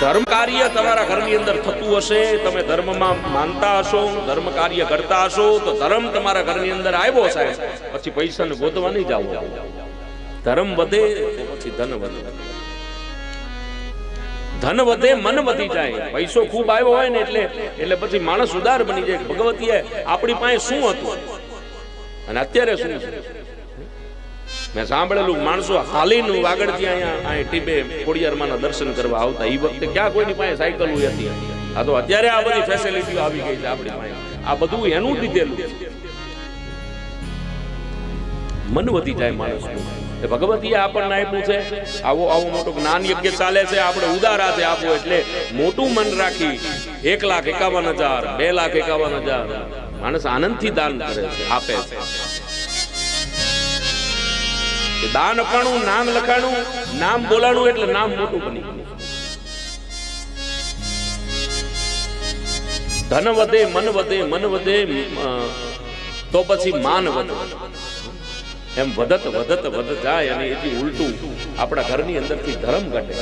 ધર્મ કાર્ય તમારા ઘરની અંદર થતું હશે, તમે ધર્મમાં માનતા હશો, ધર્મ કાર્ય કરતા હશો, તો ધર્મ તમારા ઘરની અંદર આવ્યો સાહેબ. પછી પૈસાને ગોતવા નહીં જાવ ધર્મ વધે તો પછી ધન વધે. ધન વધે, મન વધી જાય. પૈસો ખૂબ આવ્યો હોય ને એટલે એટલે પછી માણસ ઉદાર બની જાય ભગવતીએ આપણી પાસે શું હતું? અને અત્યારે શું છે? મેં સાંભળેલું માણસો હાલીનું વાગડથી અહીંયા અહીં ટીબે ખોડિયારમાંના દર્શન કરવા આવતા. એ વખતે ક્યાં કોઈની પાસે સાયકલ હતી? આ તો અત્યારે આ બધી ફેસિલિટીઓ આવી ગઈ છે આપણી પાસે. આ બધું એનું દીધેલું મન વધી જાય માણસનું. એ ભગવતીએ આપણને આપ્યું છે, આવો આવો મોટો જ્ઞાન યજ્ઞ ચાલે છે, આપણે ઉદારા છે આપો. એટલે મોટું મન રાખી એક લાખ એકાવન હજાર, બે લાખ એકાવન હજાર માણસ આનંદથી દાન કરે છે, આપે છે. દાન અપાણું, નામ લખાણું, નામ બોલાણું એટલે નામ મોટું બની ગયું. ધન વધે, મન વધે મન વધે તો પછી માન વધે. એમ વધત વધત વધ જાય અને એથી ઉલટું આપણા ઘરની અંદરથી ધર્મ ઘટે.